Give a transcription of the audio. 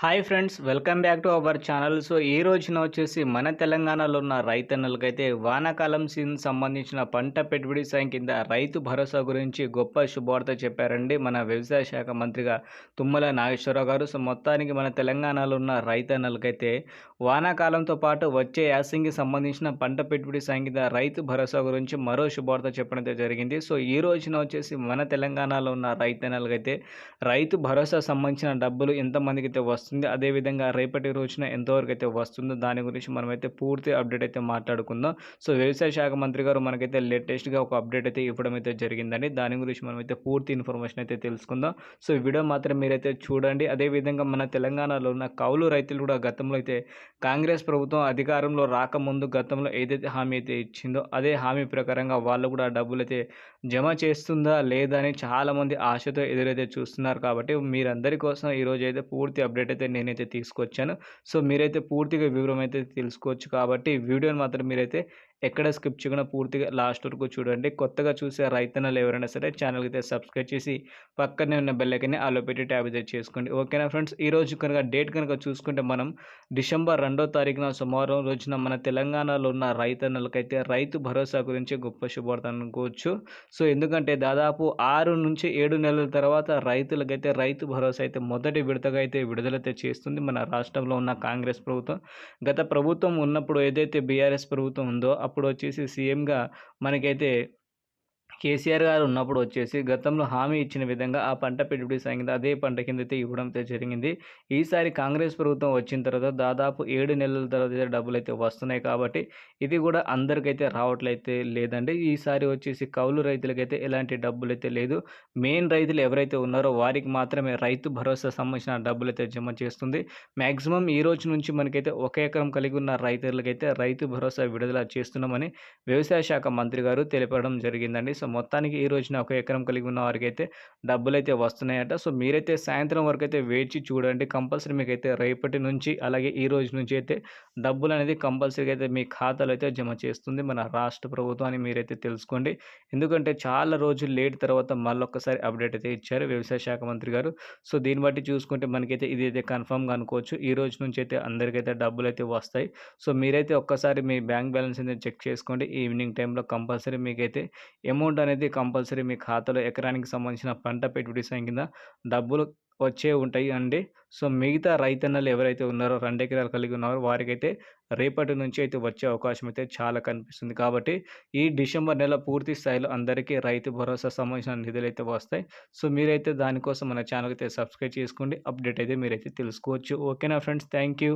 Hi friends welcome back to our channel so ఈ రోజున వచ్చేసి మన తెలంగాణలో ఉన్న రైతన్నలకైతే వానాకాలం సీజన్ సంబంధించిన పంట పెట్టుబడి సాయం కింద రైతు భరోసా గురించి గొప్ప శుభవార్త చెప్పారండి మన వ్యవసాయ శాఖ మంత్రిగా తుమ్మల నాగేశ్వరరావు గారు. సో మొత్తానికి మన తెలంగాణలో ఉన్న రైతన్నలకైతే వానాకాలంతో పాటు వచ్చే యాసంగి సంబంధించిన పంట పెట్టుబడి సాయం కింద రైతు భరోసా గురించి మరో శుభవార్త చెప్పడం అయితే జరిగింది. సో ఈ రోజున వచ్చేసి మన తెలంగాణలో ఉన్న రైతన్నలకైతే రైతు భరోసా సంబంధించిన డబ్బులు ఎంతమందికి అయితే వస్తుంది. అదేవిధంగా రేపటి రోజున ఎంతవరకు అయితే వస్తుందో దాని గురించి మనమైతే పూర్తి అప్డేట్ అయితే మాట్లాడుకుందాం. సో వ్యవసాయ శాఖ మంత్రి గారు మనకైతే లేటెస్ట్గా ఒక అప్డేట్ అయితే ఇవ్వడం అయితే జరిగిందండి. దాని గురించి మనమైతే పూర్తి ఇన్ఫర్మేషన్ అయితే తెలుసుకుందాం. సో వీడియో మాత్రం మీరైతే చూడండి. అదేవిధంగా మన తెలంగాణలో ఉన్న కౌలు రైతులు కూడా గతంలో అయితే కాంగ్రెస్ ప్రభుత్వం అధికారంలో రాకముందు గతంలో ఏదైతే హామీ అయితే ఇచ్చిందో అదే హామీ ప్రకారంగా వాళ్ళు కూడా డబ్బులు అయితే జమ చేస్తుందా లేదా అని చాలామంది ఆశతో ఎదురైతే చూస్తున్నారు. కాబట్టి మీరందరి కోసం ఈరోజు అయితే పూర్తి అప్డేట్ అయితే నేనైతే తీసుకొచ్చాను. సో మీరైతే పూర్తిగా వివరం అయితే తెలుసుకోవచ్చు కాబట్టి వీడియోని మాత్రం మీరైతే ఎక్కడ స్కిప్ చేయకుండా పూర్తిగా లాస్ట్ వరకు చూడండి. కొత్తగా చూసే రైతన్నలు ఎవరైనా సరే ఛానల్కి అయితే సబ్స్క్రైబ్ చేసి పక్కనే ఉన్న బెల్లకని ఆలో పెట్టి ట్యాబ్ అయితే చేసుకోండి. ఓకేనా ఫ్రెండ్స్? ఈ రోజు కనుక డేట్ కనుక చూసుకుంటే మనం డిసెంబర్ రెండో తారీఖున సోమవారం రోజున మన తెలంగాణలో ఉన్న రైతన్నలకైతే రైతు భరోసా గురించి గొప్ప శుభార్త అనుకోవచ్చు. సో ఎందుకంటే దాదాపు ఆరు నుంచి ఏడు నెలల తర్వాత రైతులకైతే రైతు భరోసా అయితే మొదటి విడతగా అయితే విడుదలైతే చేస్తుంది. మన రాష్ట్రంలో ఉన్న కాంగ్రెస్ ప్రభుత్వం. గత ప్రభుత్వం ఉన్నప్పుడు ఏదైతే బీఆర్ఎస్ ప్రభుత్వం ఉందో అప్పుడు వచ్చేసి సీఎంగా మనకైతే కేసీఆర్ గారు ఉన్నప్పుడు వచ్చేసి గతంలో హామీ ఇచ్చిన విధంగా ఆ పంట పెట్టుబడి సాగింది అదే పంట కింద అయితే ఇవ్వడం జరిగింది. ఈసారి కాంగ్రెస్ ప్రభుత్వం వచ్చిన తర్వాత దాదాపు ఏడు నెలల తర్వాత అయితే డబ్బులు అయితే వస్తున్నాయి కాబట్టి ఇది కూడా అందరికైతే రావట్లయితే లేదండి. ఈసారి వచ్చేసి కౌలు రైతులకైతే ఎలాంటి డబ్బులు అయితే లేదు. మెయిన్ రైతులు ఎవరైతే ఉన్నారో వారికి మాత్రమే రైతు భరోసా సంబంధించిన డబ్బులు అయితే జమ చేస్తుంది. మ్యాక్సిమం ఈ రోజు నుంచి మనకైతే ఒక ఎకరం కలిగి ఉన్న రైతులకైతే రైతు భరోసా విడుదల చేస్తున్నామని వ్యవసాయ శాఖ మంత్రి గారు తెలిపడం జరిగిందండి. సో మొత్తానికి ఈ రోజున ఒక ఎకరం కలిగి ఉన్న వారికి అయితే డబ్బులు అయితే వస్తున్నాయట. సో మీరైతే సాయంత్రం వరకు అయితే వేచి చూడండి. కంపల్సరీ మీకు అయితే రేపటి నుంచి అలాగే ఈ రోజు నుంచి అయితే డబ్బులు అనేది కంపల్సరీగా అయితే మీ ఖాతాలో అయితే జమ చేస్తుంది. మన రాష్ట్ర ప్రభుత్వం అని మీరైతే తెలుసుకోండి. ఎందుకంటే చాలా రోజులు లేట్ తర్వాత మళ్ళొక్కసారి అప్డేట్ అయితే ఇచ్చారు వ్యవసాయ శాఖ మంత్రి గారు. సో దీన్ని బట్టి చూసుకుంటే మనకైతే ఇది అయితే కన్ఫర్మ్గా అనుకోవచ్చు. ఈ రోజు నుంచి అయితే అందరికైతే డబ్బులు అయితే వస్తాయి. సో మీరైతే ఒక్కసారి మీ బ్యాంక్ బ్యాలెన్స్ అయితే చెక్ చేసుకోండి. ఈవినింగ్ టైంలో కంపల్సరీ మీకైతే అమౌంట్ అమౌంట్ అనేది కంపల్సరీ మీ ఖాతాలో ఎకరానికి సంబంధించిన పంట పెట్టుబడి సాయం కింద డబ్బులు వచ్చే ఉంటాయి అండి. సో మిగతా రైతన్నలు ఎవరైతే ఉన్నారో రెండు ఎకరాలు కలిగి ఉన్నారో వారికైతే రేపటి నుంచి అయితే వచ్చే అవకాశం అయితే చాలా కనిపిస్తుంది. కాబట్టి ఈ డిసెంబర్ నెల పూర్తి స్థాయిలో అందరికీ రైతు భరోసా సంబంధించిన నిధులు అయితే వస్తాయి. సో మీరైతే దానికోసం మన ఛానల్ అయితే సబ్స్క్రైబ్ చేసుకోండి. అప్డేట్ అయితే మీరైతే తెలుసుకోవచ్చు. ఓకేనా ఫ్రెండ్స్? Thank you.